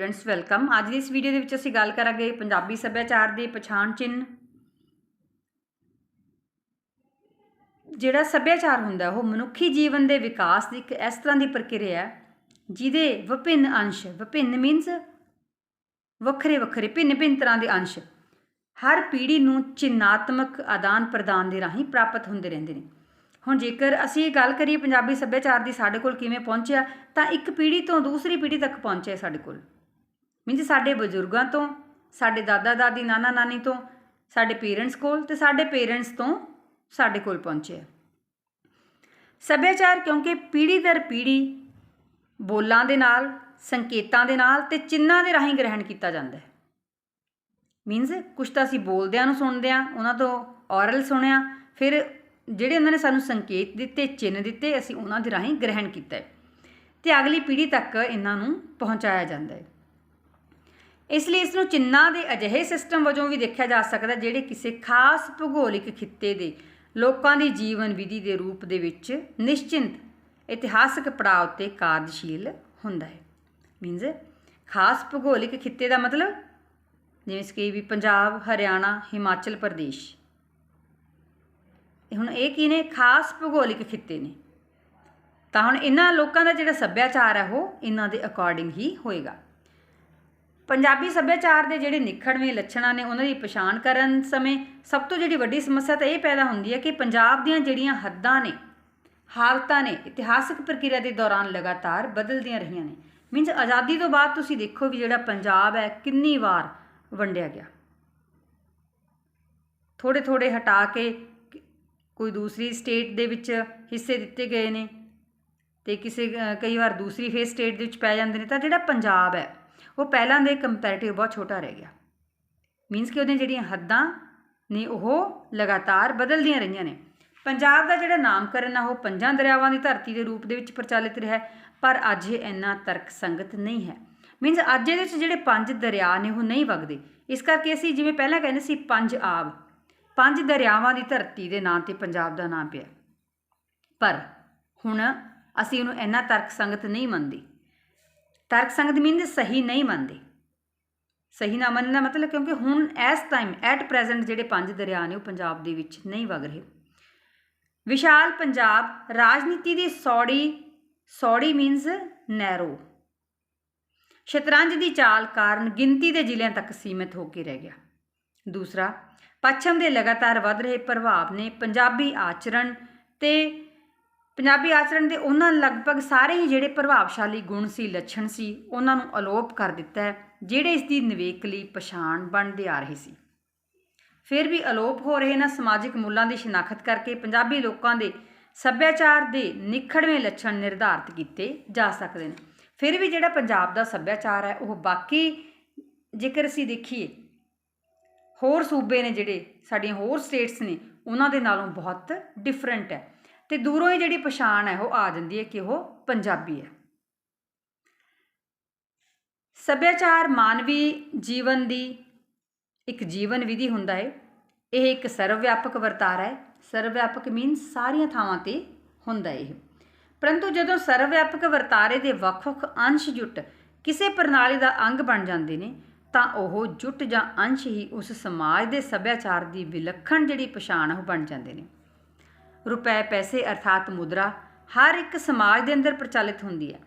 Students, welcome. ਅੱਜ ਦੀ ਇਸ video ਦੇ ਵਿੱਚ ਅਸੀਂ ਗੱਲ ਕਰਾਂਗੇ ਪੰਜਾਬੀ ਸੱਭਿਆਚਾਰ ਦੇ ਪਛਾਣ ਚਿੰਨ੍ਹ। ਜਿਹੜਾ ਸੱਭਿਆਚਾਰ ਹੁੰਦਾ, ਉਹ ਮਨੁੱਖੀ ਜੀਵਨ ਦੇ ਵਿਕਾਸ ਦੀ ਇੱਕ ਇਸ ਤਰ੍ਹਾਂ ਦੀ ਪ੍ਰਕਿਰਿਆ ਹੈ, ਜਿਹਦੇ ਵਿਭਿੰਨ ਅੰਸ਼, ਵਿਭਿੰਨ ਮੀਨਸ ਵੱਖਰੇ ਵੱਖਰੇ ਭਿੰਨ ਭਿੰਨ ਤਰ੍ਹਾਂ ਦੇ ਅੰਸ਼, ਹਰ ਪੀੜ੍ਹੀ ਨੂੰ ਚਿੰਨਾਤਮਕ ਆਦਾਨ ਪ੍ਰਦਾਨ ਦੇ ਰਾਹੀਂ ਪ੍ਰਾਪਤ ਹੁੰਦੇ ਰਹਿੰਦੇ ਨੇ। ਹੁਣ ਜੇਕਰ ਅਸੀਂ ਗੱਲ ਕਰੀਏ ਪੰਜਾਬੀ ਸੱਭਿਆਚਾਰ ਦੀ ਸਾਡੇ ਕੋਲ ਕਿਵੇਂ ਪਹੁੰਚਿਆ, ਤਾਂ ਇੱਕ ਪੀੜ੍ਹੀ ਤੋਂ ਦੂਸਰੀ ਪੀੜ੍ਹੀ ਤੱਕ ਪਹੁੰਚਿਆ ਸਾਡੇ ਕੋਲ। ਮੀਨਸ ਸਾਡੇ ਬਜ਼ੁਰਗਾਂ ਤੋਂ, ਸਾਡੇ ਦਾਦਾ ਦਾਦੀ, ਨਾਨਾ ਨਾਨੀ ਤੋਂ, ਸਾਡੇ ਪੇਰੈਂਟਸ ਕੋਲ ਤੇ ਸਾਡੇ ਪੇਰੈਂਟਸ ਤੋਂ ਸਾਡੇ ਕੋਲ ਪਹੁੰਚਿਆ ਸੱਭਿਆਚਾਰ ਕਿਉਂਕਿ ਪੀੜ੍ਹੀ ਦਰ ਪੀੜ੍ਹੀ ਬੋਲਾਂ ਦੇ ਨਾਲ, ਸੰਕੇਤਾਂ ਦੇ ਨਾਲ ਤੇ ਚਿੰਨਾਂ ਦੇ ਰਾਹੀਂ ਗ੍ਰਹਿਣ ਕੀਤਾ ਜਾਂਦਾ ਹੈ। ਮੀਨਸ ਕੁਝ ਤਾਂ ਅਸੀਂ ਬੋਲਦਿਆਂ ਨੂੰ ਸੁਣਦੇ ਆ ਉਹਨਾਂ ਤੋਂ ਔਰਲ ਸੁਣਿਆ, ਫਿਰ ਜਿਹੜੇ ਉਹਨਾਂ ਨੇ ਸਾਨੂੰ ਸੰਕੇਤ ਦਿੱਤੇ, ਚਿੰਨ੍ਹ ਦਿੱਤੇ, ਅਸੀਂ ਉਹਨਾਂ ਦੇ ਰਾਹੀਂ ਗ੍ਰਹਿਣ ਕੀਤਾ ਹੈ। ਤੇ ਅਗਲੀ ਪੀੜ੍ਹੀ ਤੱਕ ਇਹਨਾਂ ਨੂੰ ਪਹੁੰਚਾਇਆ ਜਾਂਦਾ ਹੈ। ਇਸ ਲਈ ਇਸ ਨੂੰ ਚਿੰਨਾਂ ਦੇ ਅਜਿਹੇ ਸਿਸਟਮ ਵਜੋਂ ਵੀ ਦੇਖਿਆ ਜਾ ਸਕਦਾ ਜਿਹੜੇ ਕਿਸੇ ਖਾਸ ਭੂਗੋਲਿਕ ਖਿੱਤੇ ਦੇ ਲੋਕਾਂ ਦੀ ਜੀਵਨ ਵਿਧੀ ਦੇ ਰੂਪ ਦੇ ਵਿੱਚ ਨਿਸ਼ਚਿੰਤ, ਇਤਿਹਾਸਕ ਪੜਾਅ ਉੱਤੇ ਕਾਰਜਸ਼ੀਲ ਹੁੰਦਾ ਹੈ। ਮੀਨਜ਼ ਖਾਸ ਭੂਗੋਲਿਕ ਖਿੱਤੇ ਦਾ ਮਤਲਬ? ਜਿਵੇਂ ਕਿ ਵੀ ਪੰਜਾਬ, ਹਰਿਆਣਾ, ਹਿਮਾਚਲ ਪ੍ਰਦੇਸ਼। ਹੁਣ ਇਹ ਕੀ ਨੇ? ਖਾਸ ਭੂਗੋਲਿਕ ਖਿੱਤੇ ਨੇ। ਤਾਂ ਹੁਣ ਇਹਨਾਂ ਲੋਕਾਂ ਦਾ ਜਿਹੜਾ ਸੱਭਿਆਚਾਰ ਹੈ ਉਹ ਇਹਨਾਂ ਦੇ ਅਕੋਰਡਿੰਗ ਹੀ ਹੋਏਗਾ। ਪੰਜਾਬੀ ਸੱਭਿਆਚਾਰ ਦੇ ਜਿਹੜੇ ਨਿਖੜਵੇਂ ਲੱਛਣਾਂ ਨੇ ਉਹਨਾਂ ਦੀ ਪਛਾਣ ਕਰਨ ਸਮੇਂ ਸਭ ਤੋਂ ਜਿਹੜੀ ਵੱਡੀ ਸਮੱਸਿਆ ਤਾਂ ਇਹ ਪੈਦਾ ਹੁੰਦੀ ਹੈ ਕਿ ਪੰਜਾਬ ਦੀਆਂ ਜਿਹੜੀਆਂ ਹੱਦਾਂ ਨੇ, ਹਾਲਤਾਂ ਨੇ, ਇਤਿਹਾਸਕ ਪ੍ਰਕਿਰਿਆ ਦੇ ਦੌਰਾਨ ਲਗਾਤਾਰ ਬਦਲਦੀਆਂ ਰਹੀਆਂ ਨੇ। ਮੀਨਸ ਆਜ਼ਾਦੀ ਤੋਂ ਬਾਅਦ ਤੁਸੀਂ ਦੇਖੋ ਵੀ ਜਿਹੜਾ ਪੰਜਾਬ ਹੈ ਕਿੰਨੀ ਵਾਰ ਵੰਡਿਆ ਗਿਆ। ਥੋੜੇ ਥੋੜੇ ਹਟਾ ਕੇ ਕੋਈ ਦੂਸਰੀ ਸਟੇਟ ਦੇ ਵਿੱਚ ਹਿੱਸੇ ਦਿੱਤੇ ਗਏ ਨੇ। ਅਤੇ ਕਿਸੇ ਕਈ ਵਾਰ ਦੂਸਰੀ ਫੇਸ ਸਟੇਟ ਦੇ ਵਿੱਚ ਪੈ ਜਾਂਦੇ ਨੇ, ਤਾਂ ਜਿਹੜਾ ਪੰਜਾਬ ਹੈ, ਉਹ ਪਹਿਲਾਂ ਦੇ ਕੰਪੈਰੀਟਿਵ ਬਹੁਤ ਛੋਟਾ ਰਹਿ ਗਿਆ। ਮੀਨਸ ਕਿ ਉਹਦੀਆਂ ਜਿਹੜੀਆਂ ਹੱਦਾਂ ਨੇ, ਉਹ ਲਗਾਤਾਰ ਬਦਲਦੀਆਂ ਰਹੀਆਂ ਨੇ। ਪੰਜਾਬ ਦਾ ਜਿਹੜਾ ਨਾਮਕਰਨ ਆ, ਉਹ ਪੰਜਾਂ ਦਰਿਆਵਾਂ ਦੀ ਧਰਤੀ ਦੇ ਰੂਪ ਦੇ ਵਿੱਚ ਪ੍ਰਚਲਿਤ ਰਿਹਾ ਪਰ ਅੱਜ ਇਹ ਇੰਨਾ ਤਰਕ ਸੰਗਤ ਨਹੀਂ ਹੈ। ਮੀਨਸ ਅੱਜ ਇਹਦੇ ਵਿੱਚ ਜਿਹੜੇ ਪੰਜ ਦਰਿਆ ਨੇ, ਉਹ ਨਹੀਂ ਵਗਦੇ। ਇਸ ਕਰਕੇ ਅਸੀਂ ਜਿਵੇਂ ਪਹਿਲਾਂ ਕਹਿੰਦੇ ਸੀ, ਪੰਜ ਆਬ, ਪੰਜ ਦਰਿਆਵਾਂ ਦੀ ਧਰਤੀ ਦੇ ਨਾਂ ਤੇ ਪੰਜਾਬ ਦਾ ਨਾਮ ਪਿਆ। ਪਰ ਹੁਣ ਅਸੀਂ ਉਹਨੂੰ ਇੰਨਾ ਤਰਕ ਸੰਗਤ ਨਹੀਂ ਮੰਨਦੇ। ਤਰਕ ਸੰਗਤ ਮੀਨਸ ਸਹੀ ਨਹੀਂ ਮੰਨਦੇ। ਸਹੀ ਨਾ ਮੰਨਣ ਦਾ ਮਤਲਬ ਕਿਉਂਕਿ ਹੁਣ ਇਸ ਟਾਈਮ ਐਟ ਪ੍ਰੈਜ਼ੈਂਟ ਜਿਹੜੇ ਪੰਜ ਦਰਿਆ ਨੇ ਉਹ ਪੰਜਾਬ ਦੇ ਵਿੱਚ ਨਹੀਂ ਵਗ ਰਹੇ। ਵਿਸ਼ਾਲ ਪੰਜਾਬ ਰਾਜਨੀਤੀ ਦੀ ਸੌੜੀ ਸੌੜੀ ਮੀਨਸ ਨੈਰੋ ਸ਼ਤਰੰਜ ਦੀ ਚਾਲ ਕਾਰਨ ਗਿਣਤੀ ਦੇ ਜ਼ਿਲ੍ਹਿਆਂ ਤੱਕ ਸੀਮਿਤ ਹੋ ਕੇ ਰਹਿ ਗਿਆ। ਦੂਸਰਾ, ਪੱਛਮ ਦੇ ਲਗਾਤਾਰ ਵੱਧ ਰਹੇ ਪ੍ਰਭਾਵ ਨੇ ਪੰਜਾਬੀ ਆਚਰਣ ਤੇ ਪੰਜਾਬੀ ਆਚਰਣ ਦੇ ਉਹਨਾਂ ਲਗਭਗ ਸਾਰੇ ਹੀ ਜਿਹੜੇ ਪ੍ਰਭਾਵਸ਼ਾਲੀ ਗੁਣ ਸੀ, ਲੱਛਣ ਸੀ, ਉਹਨਾਂ ਨੂੰ ਅਲੋਪ ਕਰ ਦਿੱਤਾ ਹੈ, ਜਿਹੜੇ ਇਸ ਦੀ ਨਿਵੇਕਲੀ ਪਛਾਣ ਬਣਦੇ ਆ ਰਹੇ ਸੀ। ਫਿਰ ਵੀ ਅਲੋਪ ਹੋ ਰਹੇ ਨਾ ਸਮਾਜਿਕ ਮੁੱਲਾਂ ਦੀ ਸ਼ਨਾਖਤ ਕਰਕੇ ਪੰਜਾਬੀ ਲੋਕਾਂ ਦੇ ਸੱਭਿਆਚਾਰ ਦੇ ਨਿਖੜਵੇਂ ਲੱਛਣ ਨਿਰਧਾਰਤ ਕੀਤੇ ਜਾ ਸਕਦੇ ਨੇ। ਫਿਰ ਵੀ ਜਿਹੜਾ ਪੰਜਾਬ ਦਾ ਸੱਭਿਆਚਾਰ ਹੈ, ਉਹ ਬਾਕੀ ਜੇਕਰ ਅਸੀਂ ਦੇਖੀਏ, ਹੋਰ ਸੂਬੇ ਨੇ ਜਿਹੜੇ, ਸਾਡੀਆਂ ਹੋਰ ਸਟੇਟਸ ਨੇ, ਉਹਨਾਂ ਦੇ ਨਾਲੋਂ ਬਹੁਤ ਡਿਫਰੈਂਟ ਹੈ। ਤੇ ਦੂਰੋਂ ਹੀ ਜਿਹੜੀ ਪਛਾਣ ਹੈ, ਉਹ ਆ ਜਾਂਦੀ ਹੈ ਕਿ ਉਹ ਪੰਜਾਬੀ ਹੈ। ਸੱਭਿਆਚਾਰ ਮਾਨਵੀ ਜੀਵਨ ਦੀ ਇੱਕ ਜੀਵਨ ਵਿਧੀ ਹੁੰਦਾ ਹੈ। ਇਹ ਇੱਕ ਸਰਵ ਵਿਆਪਕ ਵਰਤਾਰਾ ਹੈ। ਸਰਵ ਵਿਆਪਕ ਮੀਨਸ ਸਾਰੀਆਂ ਥਾਵਾਂ ਤੇ ਹੁੰਦਾ ਇਹ। ਪਰੰਤੂ ਜਦੋਂ ਸਰਵ ਵਿਆਪਕ ਵਰਤਾਰੇ ਦੇ ਵੱਖ-ਵੱਖ ਅੰਸ਼ ਜੁਟ ਕਿਸੇ ਪ੍ਰਣਾਲੀ ਦਾ ਅੰਗ ਬਣ ਜਾਂਦੇ ਨੇ, ਤਾਂ ਉਹ ਜੁਟ ਜਾਂ ਅੰਸ਼ ਹੀ ਉਸ ਸਮਾਜ ਦੇ ਸੱਭਿਆਚਾਰ ਦੀ ਵਿਲੱਖਣ ਜਿਹੜੀ ਪਛਾਣ ਉਹ ਬਣ ਜਾਂਦੇ ਨੇ। ਰੁਪਏ ਪੈਸੇ ਅਰਥਾਤ ਮੁਦਰਾ ਹਰ ਇੱਕ ਸਮਾਜ ਦੇ ਅੰਦਰ ਪ੍ਰਚਲਿਤ ਹੁੰਦੀ ਹੈ।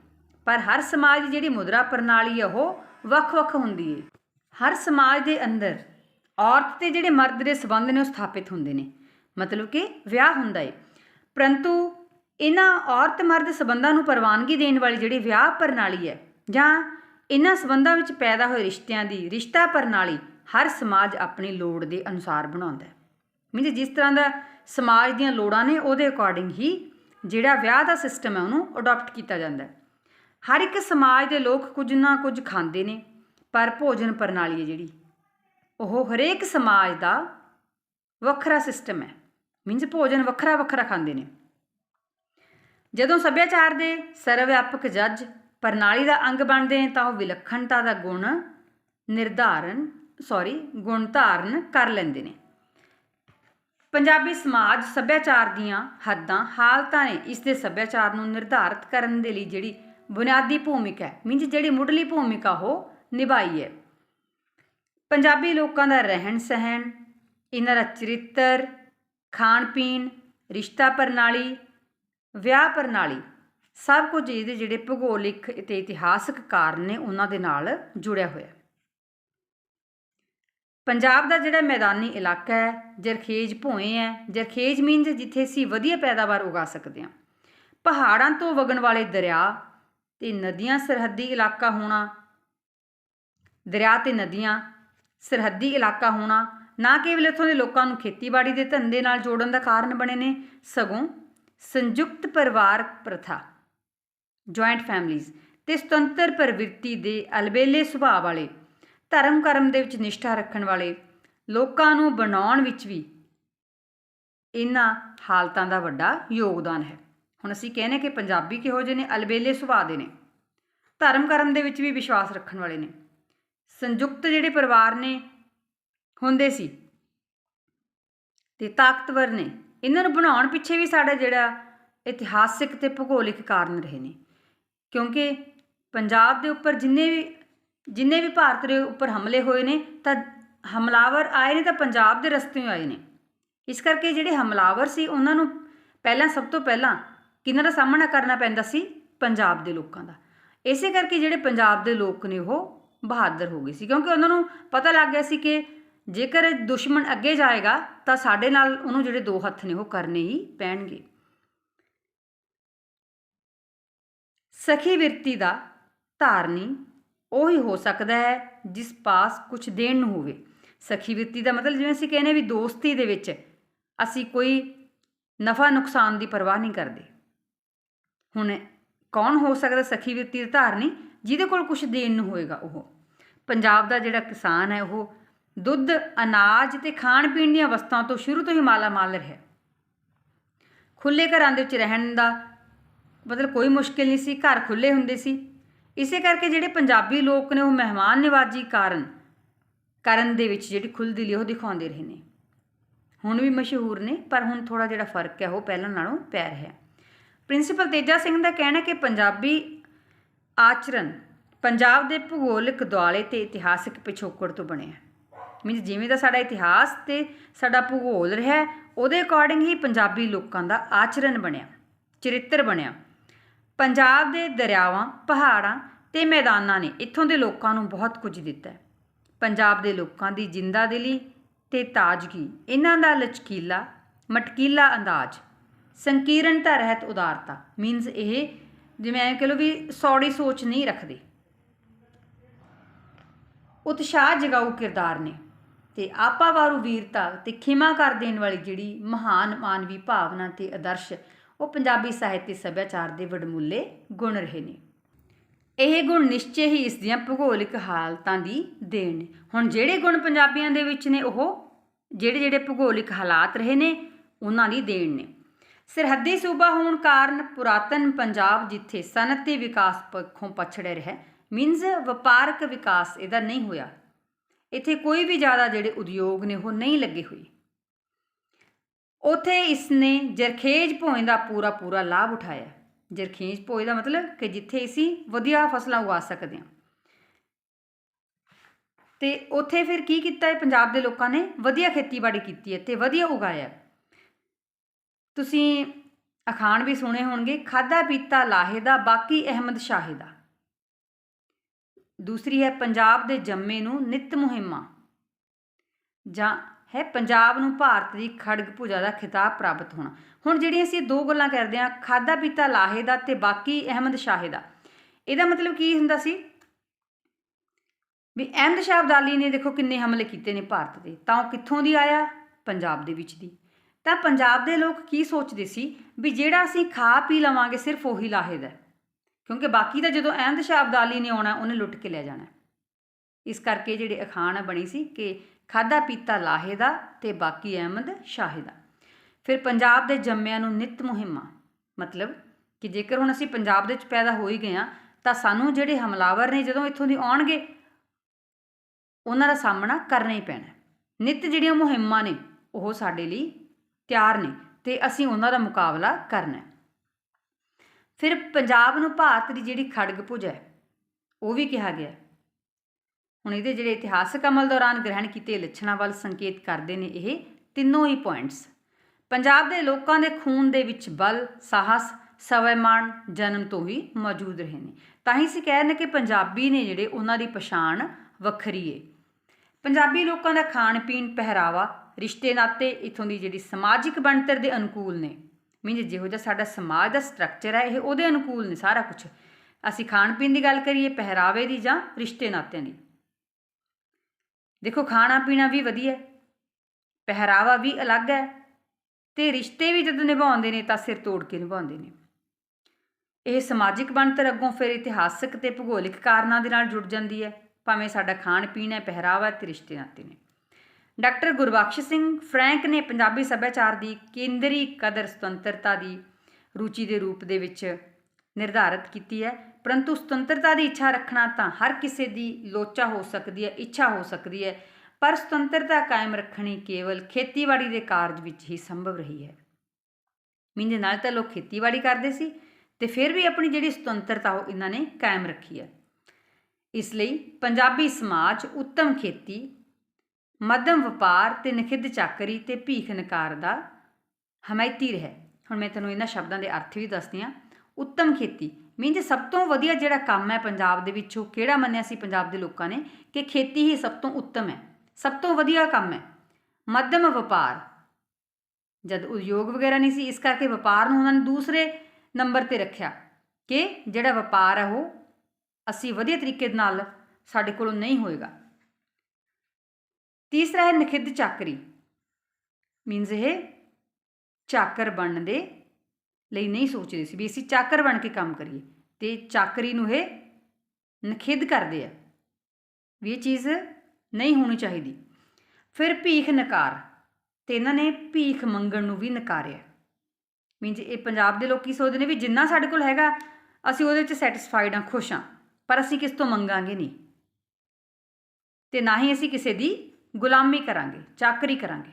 ਪਰ ਹਰ ਸਮਾਜ ਦੀ ਜਿਹੜੀ ਮੁਦਰਾ ਪ੍ਰਣਾਲੀ ਹੈ, ਉਹ ਵੱਖ-ਵੱਖ ਹੁੰਦੀ ਹੈ। ਹਰ ਸਮਾਜ ਦੇ ਅੰਦਰ ਔਰਤ ਤੇ ਜਿਹੜੇ ਮਰਦ ਦੇ ਸਬੰਧ ਨੇ, ਉਹ ਸਥਾਪਿਤ ਹੁੰਦੇ ਨੇ। ਮਤਲਬ ਕਿ ਵਿਆਹ ਹੁੰਦਾ ਹੈ। ਪਰੰਤੂ ਇਹਨਾਂ ਔਰਤ ਮਰਦ ਸਬੰਧਾਂ ਨੂੰ ਪ੍ਰਵਾਨਗੀ ਦੇਣ ਵਾਲੀ ਜਿਹੜੀ ਵਿਆਹ ਪ੍ਰਣਾਲੀ ਹੈ, ਜਾਂ ਇਹਨਾਂ ਸਬੰਧਾਂ ਵਿੱਚ ਪੈਦਾ ਹੋਏ ਰਿਸ਼ਤਿਆਂ ਦੀ ਰਿਸ਼ਤਾ ਪ੍ਰਣਾਲੀ ਹਰ ਸਮਾਜ ਆਪਣੀ ਲੋੜ ਦੇ ਅਨੁਸਾਰ ਬਣਾਉਂਦਾ ਹੈ। ਮੀਨਸ ਜਿਸ ਤਰ੍ਹਾਂ ਦਾ ਸਮਾਜ ਦੀਆਂ ਲੋੜਾਂ ਨੇ ਉਹਦੇ ਅਕੋਰਡਿੰਗ ਹੀ ਜਿਹੜਾ ਵਿਆਹ ਦਾ ਸਿਸਟਮ ਹੈ ਉਹਨੂੰ ਅਡਾਪਟ ਕੀਤਾ ਜਾਂਦਾ ਹੈ। ਹਰ ਇੱਕ ਸਮਾਜ ਦੇ ਲੋਕ ਕੁਝ ਨਾ ਕੁਝ ਖਾਂਦੇ ਨੇ, ਪਰ ਭੋਜਨ ਪ੍ਰਣਾਲੀ ਹੈ ਜਿਹੜੀ। ਉਹ ਹਰੇਕ ਸਮਾਜ ਦਾ ਵੱਖਰਾ ਸਿਸਟਮ ਹੈ। ਮੀਨਸ ਭੋਜਨ ਵੱਖਰਾ ਵੱਖਰਾ ਖਾਂਦੇ ਨੇ। ਜਦੋਂ ਸੱਭਿਆਚਾਰ ਦੇ ਸਰਵ ਵਿਆਪਕ ਜੱਜ ਪ੍ਰਣਾਲੀ ਦਾ ਅੰਗ ਬਣਦੇ ਨੇ, ਤਾਂ ਉਹ ਵਿਲੱਖਣਤਾ ਦਾ ਗੁਣ ਨਿਰਧਾਰਨ ਸੌਰੀ ਗੁਣ ਧਾਰਨ ਕਰ ਲੈਂਦੇ ਨੇ। ਪੰਜਾਬੀ ਸਮਾਜ ਸੱਭਿਆਚਾਰ ਦੀਆਂ ਹੱਦਾਂ, ਹਾਲਤਾਂ ਨੇ ਇਸ ਦੇ ਸੱਭਿਆਚਾਰ ਨੂੰ ਨਿਰਧਾਰਤ ਕਰਨ ਦੇ ਲਈ ਜਿਹੜੀ ਬੁਨਿਆਦੀ ਭੂਮਿਕਾ ਹੈ, ਮੀਨਸ ਜਿਹੜੀ ਮੁੱਢਲੀ ਭੂਮਿਕਾ ਉਹ ਨਿਭਾਈ ਹੈ। ਪੰਜਾਬੀ ਲੋਕਾਂ ਦਾ ਰਹਿਣ ਸਹਿਣ, ਇਹਨਾਂ ਦਾ ਚਰਿੱਤਰ, ਖਾਣ ਪੀਣ, ਰਿਸ਼ਤਾ ਪ੍ਰਣਾਲੀ, ਵਿਆਹ ਪ੍ਰਣਾਲੀ, ਸਭ ਕੁਝ ਇਹਦੇ ਜਿਹੜੇ ਭੂਗੋਲਿਕ ਤੇ ਇਤਿਹਾਸਕ ਕਾਰਨ ਨੇ ਉਹਨਾਂ ਦੇ ਨਾਲ ਜੁੜਿਆ ਹੋਇਆ ਪੰਜਾਬ ਦਾ ਜਿਹੜਾ ਮੈਦਾਨੀ ਇਲਾਕਾ ਹੈ, ਜਰਖੇਜ ਭੋਏ ਹੈ, ਜਰਖੇਜ ਮੀਨਜ਼ ਜਿੱਥੇ ਅਸੀਂ ਵਧੀਆ ਪੈਦਾਵਾਰ ਉਗਾ ਸਕਦੇ ਹਾਂ। ਪਹਾੜਾਂ ਤੋਂ ਵਗਣ ਵਾਲੇ ਦਰਿਆ ਤੇ ਨਦੀਆਂ ਸਰਹੱਦੀ ਇਲਾਕਾ ਹੋਣਾ, ਦਰਿਆ ਤੇ ਨਦੀਆਂ ਸਰਹੱਦੀ ਇਲਾਕਾ ਹੋਣਾ, ਨਾ ਕੇਵਲ ਇੱਥੋਂ ਦੇ ਲੋਕਾਂ ਨੂੰ ਖੇਤੀਬਾੜੀ ਦੇ ਧੰਦੇ ਨਾਲ ਜੋੜਨ ਦਾ ਕਾਰਨ ਬਣੇ ਨੇ, ਸਗੋਂ ਸੰਯੁਕਤ ਪਰਿਵਾਰ ਪ੍ਰਥਾ ਜੁਆਇੰਟ ਫੈਮਲੀਜ਼ ਤੇ ਸੁਤੰਤਰ ਪ੍ਰਵਿਰਤੀ ਦੇ ਅਲਬੇਲੇ ਸੁਭਾਅ ਵਾਲੇ ਧਰਮ ਕਰਮ ਦੇ ਵਿੱਚ ਨਿਸ਼ਠਾ ਰੱਖਣ ਵਾਲੇ ਲੋਕਾਂ ਨੂੰ ਬਣਾਉਣ ਵਿੱਚ ਵੀ ਇਹਨਾਂ ਹਾਲਤਾਂ ਦਾ ਵੱਡਾ ਯੋਗਦਾਨ ਹੈ। ਹੁਣ ਅਸੀਂ ਕਹਿੰਦੇ ਕਿ ਪੰਜਾਬੀ ਕਿਹੋ ਜਿਹੇ ਨੇ, ਅਲਬੇਲੇ ਸੁਭਾਅ ਦੇ ਨੇ। ਧਰਮ ਕਰਮ ਦੇ ਵਿੱਚ ਵੀ ਵਿਸ਼ਵਾਸ ਰੱਖਣ ਵਾਲੇ ਨੇ। ਸੰਯੁਕਤ ਜਿਹੜੇ ਪਰਿਵਾਰ ਨੇ, ਹੁੰਦੇ ਸੀ ਤੇ ਤਾਕਤਵਰ ਨੇ, ਇਹਨਾਂ ਨੂੰ ਬਣਾਉਣ ਪਿੱਛੇ ਵੀ ਸਾਡਾ ਜਿਹੜਾ ਇਤਿਹਾਸਿਕ ਤੇ ਭੂਗੋਲਿਕ ਕਾਰਨ ਰਹੇ ਨੇ। ਕਿਉਂਕਿ ਪੰਜਾਬ ਦੇ ਉੱਪਰ ਜਿੰਨੇ ਵੀ ਜਿੰਨੇ ਵੀ ਭਾਰਤ ਦੇ ਉੱਪਰ ਹਮਲੇ ਹੋਏ ਨੇ, ਤਾਂ ਹਮਲਾਵਰ ਆਏ ਨੇ ਤਾਂ ਪੰਜਾਬ ਦੇ ਰਸਤਿਓਂ ਆਏ ਨੇ। ਇਸ ਕਰਕੇ ਜਿਹੜੇ ਹਮਲਾਵਰ ਸੀ, ਉਹਨਾਂ ਨੂੰ ਪਹਿਲਾਂ ਸਭ ਤੋਂ ਪਹਿਲਾਂ ਕਿਹਨਾਂ ਦਾ ਸਾਹਮਣਾ ਕਰਨਾ ਪੈਂਦਾ ਸੀ? ਪੰਜਾਬ ਦੇ ਲੋਕਾਂ ਦਾ। ਇਸੇ ਕਰਕੇ ਜਿਹੜੇ ਪੰਜਾਬ ਦੇ ਲੋਕ ਨੇ, ਉਹ ਬਹਾਦਰ ਹੋ ਗਏ ਸੀ, ਕਿਉਂਕਿ ਉਹਨਾਂ ਨੂੰ ਪਤਾ ਲੱਗ ਗਿਆ ਸੀ ਕਿ ਜੇਕਰ ਦੁਸ਼ਮਣ ਅੱਗੇ ਜਾਏਗਾ, ਤਾਂ ਸਾਡੇ ਨਾਲ ਉਹਨੂੰ ਜਿਹੜੇ ਦੋ ਹੱਥ ਨੇ, ਉਹ ਕਰਨੇ ਹੀ ਪੈਣਗੇ। ਸਖੀ ਵਿਰਤੀ ਦਾ ਧਾਰਨੀ ਉਹੀ ਹੋ ਸਕਦਾ ਹੈ ਜਿਸ ਪਾਸ ਕੁਝ ਦੇਣ ਨੂੰ ਹੋਵੇ। ਸਖੀ ਵਿਰਤੀ ਦਾ ਮਤਲਬ ਜਿਵੇਂ ਅਸੀਂ ਕਹਿੰਦੇ ਵੀ ਦੋਸਤੀ ਦੇ ਵਿੱਚ ਅਸੀਂ ਕੋਈ ਨਫਾ ਨੁਕਸਾਨ ਦੀ ਪਰਵਾਹ ਨਹੀਂ ਕਰਦੇ। ਹੁਣ ਕੌਣ ਹੋ ਸਕਦਾ ਸਖੀ ਵਿਰਤੀ ਦਾ ਧਾਰਨੀ ਜਿਹਦੇ ਕੋਲ ਕੁਝ ਦੇਣ ਨੂੰ ਹੋਏਗਾ ਉਹ? ਪੰਜਾਬ ਦਾ ਜਿਹੜਾ ਕਿਸਾਨ ਹੈ ਉਹ ਦੁੱਧ, ਅਨਾਜ ਤੇ ਖਾਣ ਪੀਣ ਦੀਆਂ ਵਸਤਾਂ ਤੋਂ ਸ਼ੁਰੂ ਤੋਂ ਹੀ ਮਾਲਾ ਮਾਲ ਰਿਹਾ ਖੁੱਲੇ ਘਰਾਂ ਦੇ ਵਿੱਚ ਰਹਿਣ ਦਾ ਮਤਲਬ ਕੋਈ ਮੁਸ਼ਕਿਲ ਨਹੀਂ ਸੀ, ਘਰ ਖੁੱਲੇ ਹੁੰਦੇ ਸੀ। ਇਸੇ ਕਰਕੇ ਜਿਹੜੇ ਪੰਜਾਬੀ ਲੋਕ ਨੇ ਉਹ ਮਹਿਮਾਨ ਨਿਵਾਜੀ ਕਾਰਨ, ਕਰਨ ਦੇ ਵਿੱਚ ਜਿਹੜੀ ਖੁੱਲ੍ਹਦਿਲੀ ਉਹ ਦਿਖਾਉਂਦੇ ਰਹੇ ਨੇ। ਹੁਣ ਵੀ ਮਸ਼ਹੂਰ ਨੇ, ਪਰ ਹੁਣ ਥੋੜਾ ਜਿਹੜਾ ਫ਼ਰਕ ਹੈ ਉਹ ਪਹਿਲਾਂ ਨਾਲੋਂ ਪੈ ਰਿਹਾ ਪ੍ਰਿੰਸੀਪਲ ਤੇਜਾ ਸਿੰਘ ਦਾ ਕਹਿਣਾ ਕਿ ਪੰਜਾਬੀ ਆਚਰਣ ਪੰਜਾਬ ਦੇ ਭੂਗੋਲਿਕ ਦੁਆਲੇ ਤੇ ਇਤਿਹਾਸਿਕ ਪਿਛੋਕੜ ਤੋਂ ਬਣਿਆ ਮੀਨਸ ਜਿਵੇਂ ਦਾ ਸਾਡਾ ਇਤਿਹਾਸ ਤੇ ਸਾਡਾ ਭੂਗੋਲ ਰਿਹਾ ਉਹਦੇ ਅਕੋਰਡਿੰਗ ਹੀ ਪੰਜਾਬੀ ਲੋਕਾਂ ਦਾ ਆਚਰਣ ਬਣਿਆ, ਚਰਿੱਤਰ ਬਣਿਆ। ਪੰਜਾਬ ਦੇ ਦਰਿਆਵਾਂ, ਪਹਾੜਾਂ ਤੇ ਮੈਦਾਨਾਂ ਨੇ ਇੱਥੋਂ ਦੇ ਲੋਕਾਂ ਨੂੰ ਬਹੁਤ ਕੁਝ ਦਿੱਤਾ ਹੈ। ਪੰਜਾਬ ਦੇ ਲੋਕਾਂ ਦੀ ਜਿੰਦਾ ਦਿਲੀ ਤੇ ਤਾਜ਼ਗੀ, ਇਹਨਾਂ ਦਾ ਲਚਕੀਲਾ, ਮਟਕੀਲਾ ਅੰਦਾਜ਼ ਸੰਕੀਰਣਤਾ ਰਹਿਤ ਉਦਾਰਤਾ ਮੀਨਸ ਇਹ ਜਿਵੇਂ ਐਂ ਕਹ ਲਓ ਵੀ ਸੌੜੀ ਸੋਚ ਨਹੀਂ ਰੱਖਦੇ। ਉਤਸ਼ਾਹ ਜਗਾਊ ਕਿਰਦਾਰ ਨੇ ਤੇ ਆਪਾਵਾਰੂ ਵੀਰਤਾ ਤੇ ਖਿਮਾ ਕਰ ਦੇਣ ਵਾਲੀ ਜਿਹੜੀ ਮਹਾਨ, ਮਾਨਵੀ ਭਾਵਨਾ ਤੇ ਆਦਰਸ਼ ਉਹ ਪੰਜਾਬੀ ਸਾਹਿਤ ਤੇ ਸੱਭਿਆਚਾਰ ਦੇ ਵਡਮੁੱਲੇ ਗੁਣ ਰਹੇ ਨੇ। ਇਹ ਗੁਣ ਨਿਸ਼ਚੈ ਹੀ ਇਸ ਦੀਆਂ ਭੂਗੋਲਿਕ ਹਾਲਤਾਂ ਦੀ ਦੇਣ ਨੇ। ਹੁਣ ਜਿਹੜੇ ਗੁਣ ਪੰਜਾਬੀਆਂ ਦੇ ਵਿੱਚ ਨੇ, ਉਹ ਜਿਹੜੇ ਜਿਹੜੇ ਭੂਗੋਲਿਕ ਹਾਲਾਤ ਰਹੇ ਨੇ, ਉਹਨਾਂ ਦੀ ਦੇਣ ਨੇ। ਸਰਹੱਦੀ ਸੂਬਾ ਹੋਣ ਕਾਰਨ ਪੁਰਾਤਨ ਪੰਜਾਬ ਜਿੱਥੇ ਸਨਅਤੀ ਵਿਕਾਸ ਪੱਖੋਂ ਪਛੜਿਆ ਰਿਹਾ, ਮੀਨਜ਼ ਵਪਾਰਕ ਵਿਕਾਸ ਇਹਦਾ ਨਹੀਂ ਹੋਇਆ। ਇੱਥੇ ਕੋਈ ਵੀ ਜ਼ਿਆਦਾ ਜਿਹੜੇ ਉਦਯੋਗ ਨੇ, ਉਹ ਨਹੀਂ ਲੱਗੇ ਹੋਏ। ਉਥੇ ਇਸਨੇ ਜਰਖੇਜ ਭੋਏ ਦਾ ਪੂਰਾ ਪੂਰਾ ਲਾਭ ਉਠਾਇਆ। ਜਰਖੇਜ ਭੋਏ ਦਾ ਮਤਲਬ ਕਿ ਜਿੱਥੇ ਅਸੀਂ ਵਧੀਆ ਫਸਲਾਂ ਉਗਾ ਸਕਦੇ ਹਾਂ। ਤੇ ਉਥੇ ਫਿਰ ਕੀ ਕੀਤਾ ਹੈ ਪੰਜਾਬ ਦੇ ਲੋਕਾਂ ਨੇ? ਵਧੀਆ ਖੇਤੀਬਾੜੀ ਕੀਤੀ ਹੈ ਤੇ ਵਧੀਆ ਉਗਾਇਆ। ਤੁਸੀਂ ਅਖਾਣ ਵੀ ਸੁਣੇ ਹੋਣਗੇ ਖਾਦਾ ਪੀਤਾ ਲਾਹੇ ਦਾ, ਬਾਕੀ ਅਹਿਮਦ ਸ਼ਾਹੇ ਦਾ। ਦੂਸਰੀ ਹੈ ਪੰਜਾਬ ਦੇ ਜੰਮੇ ਨੂੰ ਨਿਤ ਮੁਹਿੰਮਾਂ। ਜਾਂ ਹੈ ਪੰਜਾਬ ਨੂੰ ਭਾਰਤ ਦੀ ਖੜਗ ਭੁਜਾ ਦਾ ਖਿਤਾਬ ਪ੍ਰਾਪਤ ਹੋਣਾ। ਹੁਣ ਜਿਹੜੀਆਂ ਅਸੀਂ ਦੋ ਗੱਲਾਂ ਕਰਦੇ ਹਾਂ, ਖਾਦਾ ਪੀਤਾ ਲਾਹੇ ਦਾ ਤੇ ਬਾਕੀ ਅਹਿਮਦ ਸ਼ਾਹੇ ਦਾ। ਇਹਦਾ ਮਤਲਬ ਕੀ ਹੁੰਦਾ ਸੀ? ਵੀ ਅਹਿਮਦ ਸ਼ਾਹ ਅਬਦਾਲੀ ਨੇ ਦੇਖੋ ਕਿੰਨੇ ਹਮਲੇ ਕੀਤੇ ਨੇ ਭਾਰਤ ਦੇ। ਤਾਂ ਉਹ ਕਿੱਥੋਂ ਦੀ ਆਇਆ? ਪੰਜਾਬ ਦੇ ਵਿੱਚ ਦੀ। ਤਾਂ ਪੰਜਾਬ ਦੇ ਲੋਕ ਕੀ ਸੋਚਦੇ ਸੀ? ਵੀ ਜਿਹੜਾ ਅਸੀਂ ਖਾ ਪੀ ਲਵਾਂਗੇ ਸਿਰਫ ਉਹੀ ਲਾਹੇ ਦਾ ਕਿਉਂਕਿ ਬਾਕੀ ਦਾ ਜਦੋਂ ਅਹਿਮਦ ਸ਼ਾਹ ਅਬਦਾਲੀ ਨੇ ਆਉਣਾ, ਉਹਨੇ ਲੁੱਟ ਕੇ ਲੈ ਜਾਣਾ ਇਸ ਕਰਕੇ ਜਿਹੜੇ ਅਖਾਣ ਬਣੀ ਸੀ ਕਿ ਖਾਦਾ ਪੀਤਾ ਲਾਹੇ ਦਾ ਤੇ ਬਾਕੀ ਅਹਿਮਦ ਸ਼ਾਹੇ ਦਾ। ਫਿਰ ਪੰਜਾਬ ਦੇ ਜੰਮਿਆਂ ਨੂੰ ਨਿਤ ਮੁਹਿੰਮਾਂ। ਮਤਲਬ ਕਿ ਜੇਕਰ ਹੁਣ ਅਸੀਂ ਪੰਜਾਬ ਦੇ ਵਿੱਚ ਪੈਦਾ ਹੋ ਹੀ ਗਏ ਆ ਤਾਂ ਸਾਨੂੰ ਜਿਹੜੇ ਹਮਲਾਵਰ ਨੇ ਜਦੋਂ ਇੱਥੋਂ ਦੀ ਆਉਣਗੇ, ਉਹਨਾਂ ਦਾ ਸਾਹਮਣਾ ਕਰਨਾ ਹੀ ਪੈਣਾ ਨਿਤ ਜਿਹੜੀਆਂ ਮੁਹਿੰਮਾਂ ਨੇ, ਉਹ ਸਾਡੇ ਲਈ ਤਿਆਰ ਨੇ ਤੇ ਅਸੀਂ ਉਹਨਾਂ ਦਾ ਮੁਕਾਬਲਾ ਕਰਨਾ ਫਿਰ ਪੰਜਾਬ ਨੂੰ ਭਾਰਤ ਦੀ ਜਿਹੜੀ ਖੜਗ ਭੁਜ ਹੈ, ਉਹ ਵੀ ਕਿਹਾ ਗਿਆ ਹੁਣ ਇਹਦੇ ਜਿਹੜੇ ਇਤਿਹਾਸਕ ਅਮਲ ਦੌਰਾਨ ਗ੍ਰਹਿਣ ਕੀਤੇ ਲੱਛਣਾਂ ਵੱਲ ਸੰਕੇਤ ਕਰਦੇ ਨੇ ਇਹ ਤਿੰਨੋਂ ਹੀ ਪੁਆਇੰਟਸ ਪੰਜਾਬ ਦੇ ਲੋਕਾਂ ਦੇ ਖੂਨ ਦੇ ਵਿੱਚ ਬਲ, ਸਾਹਸ ਸਵੈਮਾਨ ਜਨਮ ਤੋਂ ਹੀ ਮੌਜੂਦ ਰਹੇ ਨੇ। ਤਾਂ ਹੀ ਅਸੀਂ ਕਹਿ ਨੇ ਕਿ ਪੰਜਾਬੀ ਨੇ ਜਿਹੜੇ ਉਹਨਾਂ ਦੀ ਪਛਾਣ ਵੱਖਰੀ ਏ। ਪੰਜਾਬੀ ਲੋਕਾਂ ਦਾ ਖਾਣ ਪੀਣ ਪਹਿਰਾਵਾ ਰਿਸ਼ਤੇ ਨਾਤੇ ਇਥੋਂ ਦੀ ਜਿਹੜੀ ਸਮਾਜਿਕ ਬਣਤਰ ਦੇ ਅਨੁਕੂਲ ਨੇ। ਮੀਨਸ ਜਿਹੋ ਜਿਹਾ ਸਾਡਾ ਸਮਾਜ ਦਾ ਸਟਰਕਚਰ ਹੈ, ਇਹ ਉਹਦੇ ਅਨੁਕੂਲ ਨੇ ਸਾਰਾ ਕੁਝ ਅਸੀਂ ਖਾਣ ਪੀਣ ਦੀ ਗੱਲ ਕਰੀਏ, ਪਹਿਰਾਵੇ ਦੀ ਜਾਂ ਰਿਸ਼ਤੇ ਨਾਤਿਆਂ ਦੀ। ਦੇਖੋ ਖਾਣਾ ਪੀਣਾ ਵੀ ਵਧੀਆ ਪਹਿਰਾਵਾ ਵੀ ਅਲੱਗ ਹੈ ਤੇ ਰਿਸ਼ਤੇ ਵੀ ਜਦੋਂ ਨਿਭਾਉਂਦੇ ਨੇ ਤਾਂ ਸਿਰ ਤੋੜ ਕੇ ਨਿਭਾਉਂਦੇ ਨੇ। ਇਹ ਸਮਾਜਿਕ ਬਣਤਰ ਅੱਗੋਂ ਫਿਰ ਇਤਿਹਾਸਕ ਤੇ ਭੂਗੋਲਿਕ ਕਾਰਨਾਂ ਦੇ ਨਾਲ ਜੁੜ ਜਾਂਦੀ ਹੈ, ਭਾਵੇਂ ਸਾਡਾ ਖਾਣ ਪੀਣ ਹੈ, ਪਹਿਰਾਵਾ ਤੇ ਰਿਸ਼ਤੇ ਨਾਤੇ ਨੇ। ਡਾਕਟਰ ਗੁਰਬਖਸ਼ ਸਿੰਘ ਫਰੈਂਕ ਨੇ ਪੰਜਾਬੀ ਸੱਭਿਆਚਾਰ ਦੀ ਕੇਂਦਰੀ ਕਦਰ ਸੁਤੰਤਰਤਾ ਦੀ ਰੁਚੀ ਦੇ ਰੂਪ ਦੇ ਵਿੱਚ ਨਿਰਧਾਰਤ ਕੀਤੀ ਹੈ। ਪਰੰਤੂ ਸੁਤੰਤਰਤਾ ਦੀ ਇੱਛਾ ਰੱਖਣਾ ਤਾਂ ਹਰ ਕਿਸੇ ਦੀ ਲੋਚਾ ਹੋ ਸਕਦੀ ਹੈ, ਇੱਛਾ ਹੋ ਸਕਦੀ ਹੈ, ਪਰ ਸੁਤੰਤਰਤਾ ਕਾਇਮ ਰੱਖਣੀ ਕੇਵਲ ਖੇਤੀਬਾੜੀ ਦੇ ਕਾਰਜ ਵਿੱਚ ਹੀ ਸੰਭਵ ਰਹੀ ਹੈ। ਮੀਂਦੇ ਨਾਲ ਤਾਂ ਲੋਕ ਖੇਤੀਬਾੜੀ ਕਰਦੇ ਸੀ ਤੇ ਫਿਰ ਵੀ ਆਪਣੀ ਜਿਹੜੀ ਸੁਤੰਤਰਤਾ ਉਹ ਇਹਨਾਂ ਨੇ ਕਾਇਮ ਰੱਖੀ ਹੈ। ਇਸ ਲਈ ਪੰਜਾਬੀ ਸਮਾਜ ਉੱਤਮ ਖੇਤੀ, ਮੱਧਮ ਵਪਾਰ ਤੇ ਨਖਿੱਧ ਚਾਕਰੀ ਤੇ ਭੀਖ ਨਕਾਰ ਦਾ ਹਮਾਇਤੀ ਰਿਹਾ ਹੁਣ ਮੈਂ ਤੁਹਾਨੂੰ ਇਹਨਾਂ ਸ਼ਬਦਾਂ ਦੇ ਅਰਥ ਵੀ ਦੱਸਦੀ ਹਾਂ। ਉੱਤਮ ਖੇਤੀ। ਮੀਨਜ ਸਭ ਤੋਂ ਵਧੀਆ ਜਿਹੜਾ ਕੰਮ ਹੈ ਪੰਜਾਬ ਦੇ ਵਿੱਚ, ਉਹ ਕਿਹੜਾ ਮੰਨਿਆ ਸੀ ਪੰਜਾਬ ਦੇ ਲੋਕਾਂ ਨੇ? ਕਿ ਖੇਤੀ ਹੀ ਸਭ ਤੋਂ ਉੱਤਮ ਹੈ। ਸਭ ਤੋਂ ਵਧੀਆ ਕੰਮ ਹੈ ਮੱਧਮ ਵਪਾਰ। ਜਦ ਉਦਯੋਗ ਵਗੈਰਾ ਨਹੀਂ ਸੀ, ਇਸ ਕਰਕੇ ਵਪਾਰ ਨੂੰ ਉਹਨਾਂ ਨੇ ਦੂਸਰੇ ਨੰਬਰ ਤੇ ਰੱਖਿਆ ਕਿ ਜਿਹੜਾ ਵਪਾਰ ਹੈ ਉਹ ਅਸੀਂ ਵਧੀਆ ਤਰੀਕੇ ਨਾਲ ਸਾਡੇ ਕੋਲੋਂ ਨਹੀਂ ਹੋਏਗਾ। ਤੀਸਰਾ ਹੈ ਨਖਿੱਧ ਚਾਕਰੀ। ਮੀਨਸ ਇਹ ਚਾਕਰ ਬਣਨ ਦੇ ਲਈ ਨਹੀਂ ਸੋਚਦੇ ਸੀ ਵੀ ਅਸੀਂ ਚਾਕਰ ਬਣ ਕੇ ਕੰਮ ਕਰੀਏ ਤੇ ਚਾਕਰੀ ਨੂੰ ਇਹ ਨਖਿੱਧ ਕਰਦੇ ਆ ਵੀ ਇਹ ਚੀਜ਼ ਨਹੀਂ ਹੋਣੀ ਚਾਹੀਦੀ। ਫਿਰ ਭੀਖ ਨਕਾਰ ਤੇ ਇਹਨਾਂ ਨੇ ਭੀਖ ਮੰਗਣ ਨੂੰ ਵੀ ਨਕਾਰਿਆ। ਮੀਨਸ ਇਹ ਪੰਜਾਬ ਦੇ ਲੋਕ ਕੀ ਸੋਚਦੇ ਨੇ ਵੀ ਜਿੰਨਾ ਸਾਡੇ ਕੋਲ ਹੈਗਾ, ਅਸੀਂ ਉਹਦੇ ਵਿੱਚ ਸੈਟੀਸਫਾਈਡ ਹਾਂ ਖੁਸ਼ ਹਾਂ ਪਰ ਅਸੀਂ ਕਿਸ ਤੋਂ ਮੰਗਾਂਗੇ ਨਹੀਂ। ਤੇ ਨਾ ਹੀ ਅਸੀਂ ਕਿਸੇ ਦੀ ਗੁਲਾਮੀ ਕਰਾਂਗੇ, ਚਾਕਰੀ ਕਰਾਂਗੇ।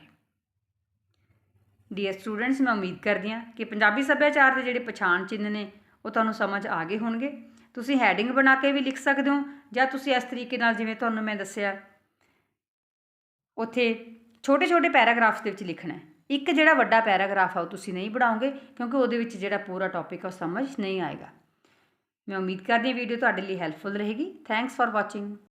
ਡੀਅਰ ਸਟੂਡੈਂਟਸ ਮੈਂ ਉਮੀਦ ਕਰਦੀ ਹਾਂ ਕਿ ਪੰਜਾਬੀ ਸੱਭਿਆਚਾਰ ਦੇ ਜਿਹੜੇ ਪਛਾਣ ਚਿੰਨ੍ਹ ਨੇ, ਉਹ ਤੁਹਾਨੂੰ ਸਮਝ ਆ ਗਏ ਹੋਣਗੇ। ਤੁਸੀਂ ਹੈਡਿੰਗ ਬਣਾ ਕੇ ਵੀ ਲਿਖ ਸਕਦੇ ਹੋ, ਜਾਂ ਤੁਸੀਂ ਇਸ ਤਰੀਕੇ ਨਾਲ ਜਿਵੇਂ ਤੁਹਾਨੂੰ ਮੈਂ ਦੱਸਿਆ, ਉੱਥੇ ਛੋਟੇ ਛੋਟੇ ਪੈਰਾਗ੍ਰਾਫਸ ਦੇ ਵਿੱਚ ਲਿਖਣਾ ਹੈ। ਇੱਕ ਜਿਹੜਾ ਵੱਡਾ ਪੈਰਾਗ੍ਰਾਫ ਆ, ਉਹ ਤੁਸੀਂ ਨਹੀਂ ਬਣਾਓਗੇ, ਕਿਉਂਕਿ ਉਹਦੇ ਵਿੱਚ ਜਿਹੜਾ ਪੂਰਾ ਟੌਪਿਕ ਆ, ਉਹ ਸਮਝ ਨਹੀਂ ਆਏਗਾ। ਮੈਂ ਉਮੀਦ ਕਰਦੀ ਹਾਂ ਵੀਡੀਓ ਤੁਹਾਡੇ ਲਈ ਹੈਲਪਫੁਲ ਰਹੇਗੀ। Thanks for watching